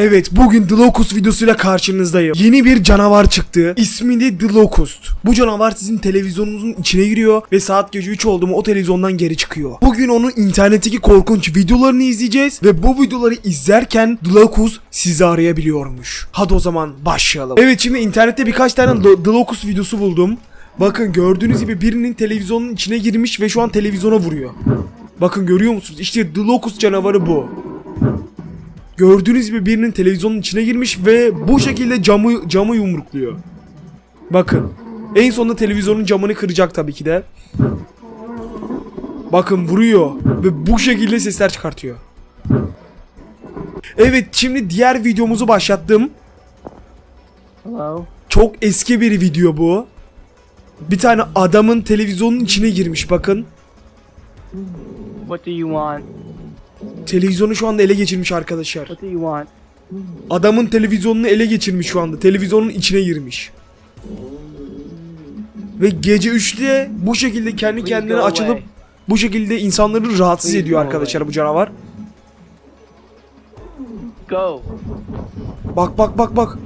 Evet bugün The Locust videosuyla karşınızdayım. Yeni bir canavar çıktı. İsmi de The Locust. Bu canavar sizin televizyonunuzun içine giriyor ve saat gece 3 oldu mu o televizyondan geri çıkıyor. Bugün onun internetteki korkunç videolarını izleyeceğiz ve bu videoları izlerken The Locust sizi arayabiliyormuş. Hadi o zaman başlayalım. Evet şimdi internette birkaç tane The Locust videosu buldum. Bakın gördüğünüz gibi birinin televizyonun içine girmiş ve şu an televizyona vuruyor. Bakın görüyor musunuz? İşte The Locust canavarı bu. Gördüğünüz gibi birinin televizyonun içine girmiş ve bu şekilde camı camı yumrukluyor. Bakın. En sonunda televizyonun camını kıracak tabii ki de. Bakın vuruyor ve bu şekilde sesler çıkartıyor. Evet şimdi diğer videomuzu başlattım. Hello? Çok eski bir video bu. Bir tane adamın televizyonun içine girmiş bakın. What do you want? Televizyonu şu anda ele geçirmiş arkadaşlar. What do you want? Adamın televizyonunu ele geçirmiş şu anda. Televizyonun içine girmiş. Ve gece 3'te bu şekilde kendi kendine açılıp bu şekilde insanları rahatsız ediyor arkadaşlar bu canavar. Go. Bak bak bak bak.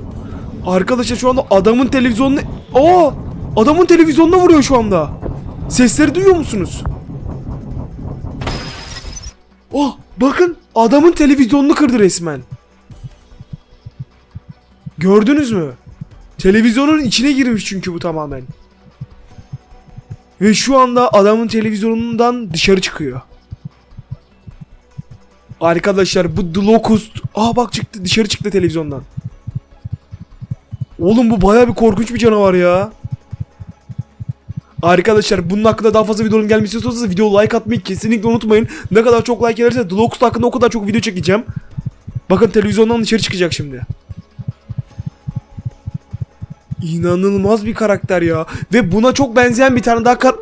Arkadaşlar şu anda adamın televizyonunu... Aa! Adamın televizyonuna vuruyor şu anda. Sesleri duyuyor musunuz? Oh! Bakın adamın televizyonunu kırdı resmen. Gördünüz mü? Televizyonun içine girmiş çünkü bu tamamen. Ve şu anda adamın televizyonundan dışarı çıkıyor. Arkadaşlar bu The Locust. Aa bak çıktı dışarı çıktı televizyondan. Oğlum bu baya bir korkunç bir canavar ya. Arkadaşlar bunun hakkında daha fazla videonun gelmesi istiyorsanız video like atmayı kesinlikle unutmayın. Ne kadar çok like gelirse Locust hakkında o kadar çok video çekeceğim. Bakın televizyondan dışarı çıkacak şimdi. İnanılmaz bir karakter ya. Ve buna çok benzeyen bir tane daha kar...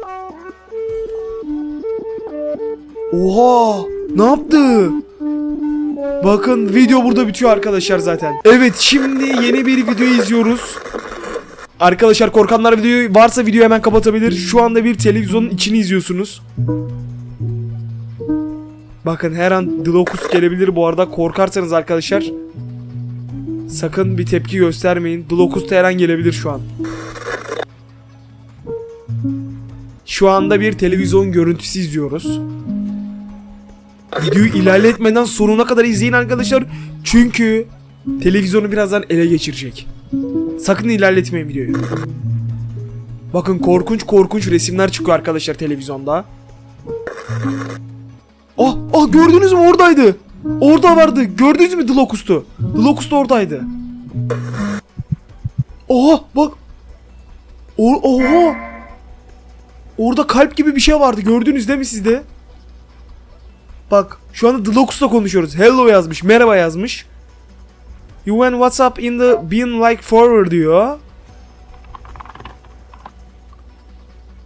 Oha! Ne yaptı? Bakın video burada bitiyor arkadaşlar zaten. Evet şimdi yeni bir video izliyoruz. Arkadaşlar korkanlar videoyu varsa videoyu hemen kapatabilir. Şu anda bir televizyonun içini izliyorsunuz. Bakın her an The Locust gelebilir bu arada. Korkarsanız arkadaşlar sakın bir tepki göstermeyin. The Locust her an gelebilir şu an. Şu anda bir televizyon görüntüsü izliyoruz. Videoyu ilerletmeden sonuna kadar izleyin arkadaşlar. Çünkü televizyonu birazdan ele geçirecek. Sakın ilerletmeyin videoyu. Bakın korkunç korkunç resimler çıkıyor arkadaşlar televizyonda. Ah, ah gördünüz mü oradaydı. Orada vardı. Gördünüz mü The Locust'u? The oradaydı. Oha bak. O, oha. Orada kalp gibi bir şey vardı. Gördünüz değil mi siz de? Bak şu anda The Locust'la konuşuyoruz. Hello yazmış. Merhaba yazmış. You went WhatsApp in the bin like forward diyor.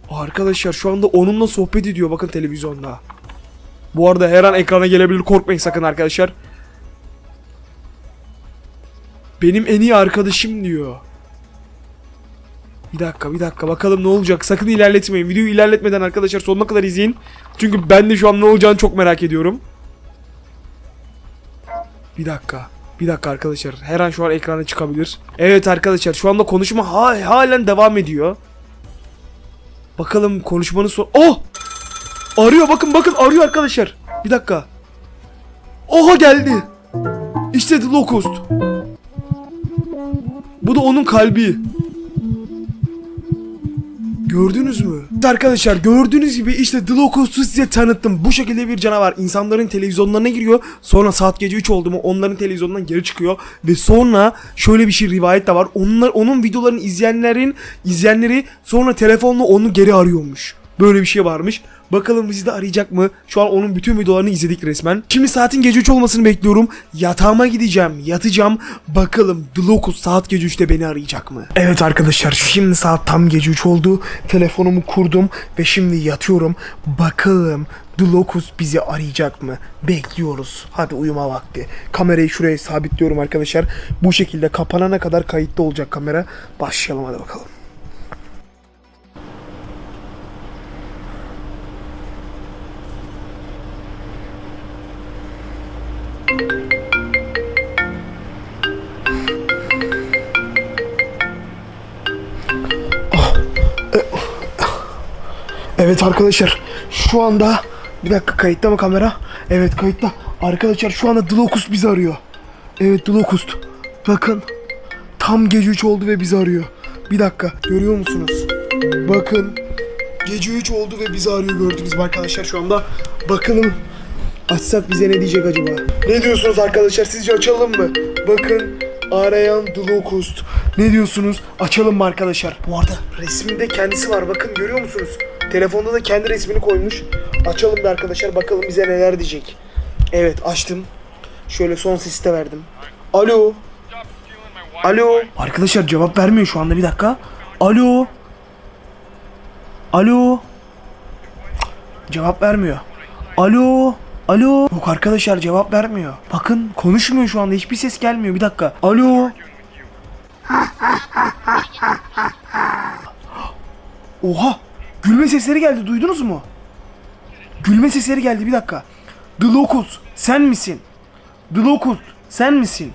Arkadaşlar şu anda onunla sohbet ediyor bakın televizyonda. Bu arada her an ekrana gelebilir korkmayın sakın arkadaşlar. Benim en iyi arkadaşım diyor. Bir dakika bir dakika bakalım ne olacak. Sakın ilerletmeyin. Videoyu ilerletmeden arkadaşlar sonuna kadar izleyin. Çünkü ben de şu an ne olacağını çok merak ediyorum. Bir dakika. Bir dakika arkadaşlar. Her an şu an ekrana çıkabilir. Evet arkadaşlar şu anda konuşma ha- halen devam ediyor. Bakalım konuşmanın son... Oh! Arıyor bakın bakın arıyor arkadaşlar. Bir dakika. Oha geldi. İşte The Locust. Bu da onun kalbi. Gördünüz mü? Arkadaşlar gördüğünüz gibi işte The Locust'u size tanıttım. Bu şekilde bir canavar insanların televizyonlarına giriyor. Sonra saat gece 3 oldu mu onların televizyonundan geri çıkıyor. Ve sonra şöyle bir şey rivayet de var. Onlar, onun videolarını izleyenlerin izleyenleri sonra telefonla onu geri arıyormuş. Böyle bir şey varmış. Bakalım bizi de arayacak mı? Şu an onun bütün videolarını izledik resmen. Şimdi saatin gece 3 olmasını bekliyorum. Yatağıma gideceğim, yatacağım. Bakalım The Locust saat gece 3'te beni arayacak mı? Evet arkadaşlar şimdi saat tam gece 3 oldu. Telefonumu kurdum ve şimdi yatıyorum. Bakalım The Locust bizi arayacak mı? Bekliyoruz. Hadi uyuma vakti. Kamerayı şuraya sabitliyorum arkadaşlar. Bu şekilde kapanana kadar kayıtlı olacak kamera. Başlayalım hadi bakalım. Evet arkadaşlar şu anda bir dakika kayıtta mı kamera? Evet kayıtta. Arkadaşlar şu anda Dlocust bizi arıyor. Evet Dlocust. Bakın tam gece 3 oldu ve bizi arıyor. Bir dakika görüyor musunuz? Bakın gece 3 oldu ve bizi arıyor gördünüz mü arkadaşlar şu anda. Bakalım açsak bize ne diyecek acaba? Ne diyorsunuz arkadaşlar sizce açalım mı? Bakın arayan Dlocust. Ne diyorsunuz? Açalım mı arkadaşlar? Bu arada resminde kendisi var bakın görüyor musunuz? Telefonda da kendi resmini koymuş. Açalım da arkadaşlar bakalım bize neler diyecek. Evet açtım. Şöyle son sesi de verdim. Alo. Alo. Arkadaşlar cevap vermiyor şu anda bir dakika. Alo. Alo. Cevap vermiyor. Alo. Alo. Yok arkadaşlar cevap vermiyor. Bakın konuşmuyor şu anda hiçbir ses gelmiyor. Bir dakika. Alo. Oha. Gülme sesleri geldi duydunuz mu? Gülme sesleri geldi bir dakika. Dlocus sen misin? Dlocus sen misin?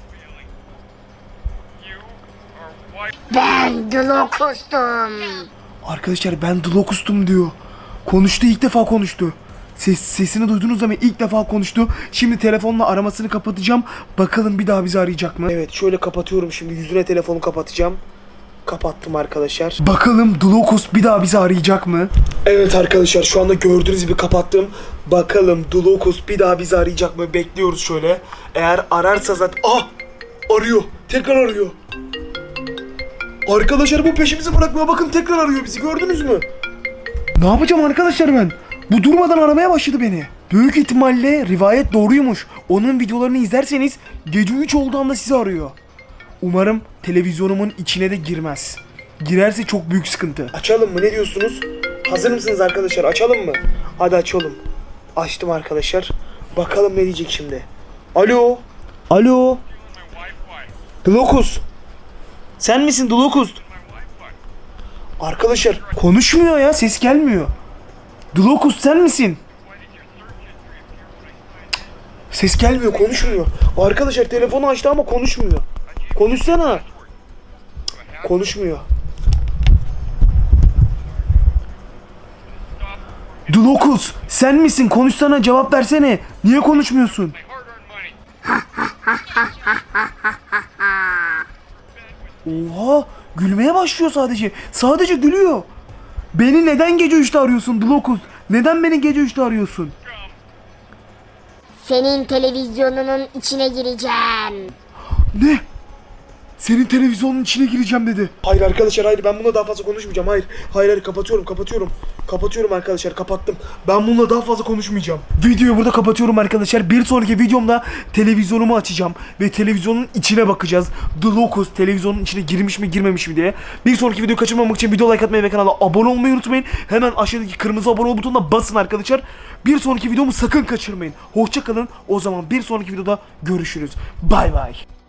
Ben Dlocust'um. Arkadaşlar ben Dlocust'um diyor. Konuştu ilk defa konuştu. Ses, sesini duydunuz ama ilk defa konuştu. Şimdi telefonla aramasını kapatacağım. Bakalım bir daha bizi arayacak mı? Evet şöyle kapatıyorum şimdi yüzüne telefonu kapatacağım. Kapattım arkadaşlar. Bakalım Dlocus bir daha bizi arayacak mı? Evet arkadaşlar şu anda gördüğünüz gibi kapattım. Bakalım Dlocus bir daha bizi arayacak mı? Bekliyoruz şöyle. Eğer ararsa zaten... Ah! Arıyor. Tekrar arıyor. Arkadaşlar bu peşimizi bırakmıyor. Bakın tekrar arıyor bizi. Gördünüz mü? Ne yapacağım arkadaşlar ben? Bu durmadan aramaya başladı beni. Büyük ihtimalle rivayet doğruymuş. Onun videolarını izlerseniz gece 3 olduğu anda sizi arıyor. Umarım televizyonumun içine de girmez. Girerse çok büyük sıkıntı. Açalım mı? Ne diyorsunuz? Hazır mısınız arkadaşlar? Açalım mı? Hadi açalım. Açtım arkadaşlar. Bakalım ne diyecek şimdi. Alo. Alo. Dlocus. Sen misin Dlocus? Arkadaşlar konuşmuyor ya ses gelmiyor. Dlocus sen misin? Ses gelmiyor konuşmuyor. Arkadaşlar telefonu açtı ama konuşmuyor. Konuşsana. Konuşmuyor. Dlocus sen misin? Konuşsana cevap versene. Niye konuşmuyorsun? Oha gülmeye başlıyor sadece. Sadece gülüyor. Beni neden gece 3'te arıyorsun Dlocus? Neden beni gece 3'te arıyorsun? Senin televizyonunun içine gireceğim. Ne? Senin televizyonun içine gireceğim dedi. Hayır arkadaşlar hayır ben bununla daha fazla konuşmayacağım. Hayır. Hayır hayır kapatıyorum kapatıyorum. Kapatıyorum arkadaşlar kapattım. Ben bununla daha fazla konuşmayacağım. Videoyu burada kapatıyorum arkadaşlar. Bir sonraki videomda televizyonumu açacağım. Ve televizyonun içine bakacağız. The Locus televizyonun içine girmiş mi girmemiş mi diye. Bir sonraki videoyu kaçırmamak için video like atmayı ve kanala abone olmayı unutmayın. Hemen aşağıdaki kırmızı abone ol butonuna basın arkadaşlar. Bir sonraki videomu sakın kaçırmayın. Hoşça kalın. O zaman bir sonraki videoda görüşürüz. Bay bay.